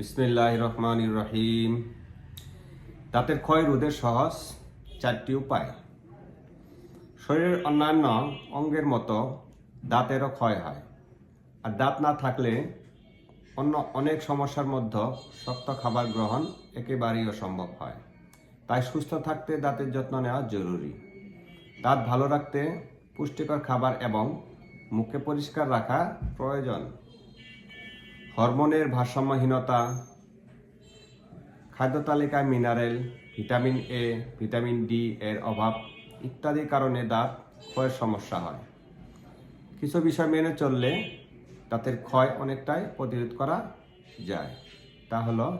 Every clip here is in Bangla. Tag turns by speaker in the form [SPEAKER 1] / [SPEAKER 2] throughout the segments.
[SPEAKER 1] বিসমিল্লাহ রহমান রহিম দাঁতের ক্ষয় রোধের সহজ, চারটি উপায়। শরীরের অন্যান্য অঙ্গের মতো দাঁতেরও ক্ষয় হয়। আর দাঁত না থাকলে অন্য অনেক সমস্যার মধ্যে শক্ত খাবার গ্রহণ একেবারেই অসম্ভব হয়। তাই সুস্থ থাকতে দাঁতের যত্ন নেওয়া জরুরি। দাঁত ভালো রাখতে পুষ্টিকর খাবার এবং মুখে পরিষ্কার রাখা প্রয়োজন। হরমোনের ভারসাম্যহীনতা, খাদ্য তালিকায় mineral, vitamin A vitamin D এর অভাব ইত্যাদি কারণে দাঁত ক্ষয়ের সমস্যা হয়। কিছু বিষয় মেনে চললে দাঁতের ক্ষয় অনেকটাই প্রতিরোধ করা যায়। তা হলো,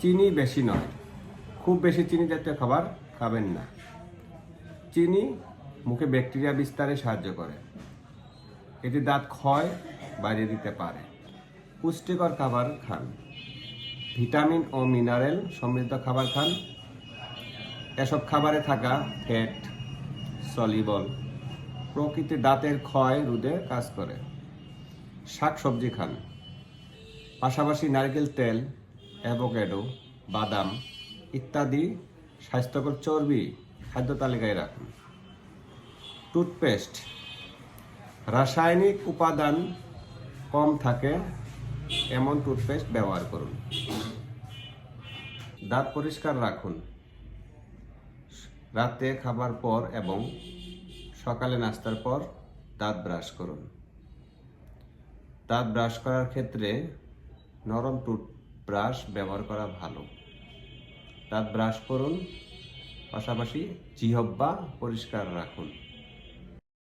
[SPEAKER 1] চিনি বেশি নয়। খুব বেশি চিনি জাতীয় খাবার খাবেন না। চিনি মুখে ব্যাকটেরিয়া বিস্তারে সাহায্য করে। এটি দাঁত ক্ষয় বাড়িয়ে দিতে পারে। পুষ্টিকর খাবার খান। ভিটামিন ও মিনারেল সমৃদ্ধ খাবার খান। এসব খাবারে থাকা ফ্যাট সলিবল, প্রকৃতি দাঁতের ক্ষয় রোধে কাজ করে। শাক সবজি খান। পাশাপাশি নারকেল তেল অ্যাভোক্যাডো বাদাম ইত্যাদি স্বাস্থ্যকর চর্বি খাদ্য তালিকায় রাখুন। টুথপেস্ট। রাসায়নিক উপাদান কম থাকে এমন টুথপেস্ট ব্যবহার করুন। দাঁত পরিষ্কার রাখুন। রাতে খাবার পর এবং সকালে নাস্তার পর দাঁত ব্রাশ করুন। দাঁত ব্রাশ করার ক্ষেত্রে নরম টুথব্রাশ ব্যবহার করা ভালো। দাঁত ব্রাশ করুন, পাশাপাশি জিহব্বা পরিষ্কার রাখুন।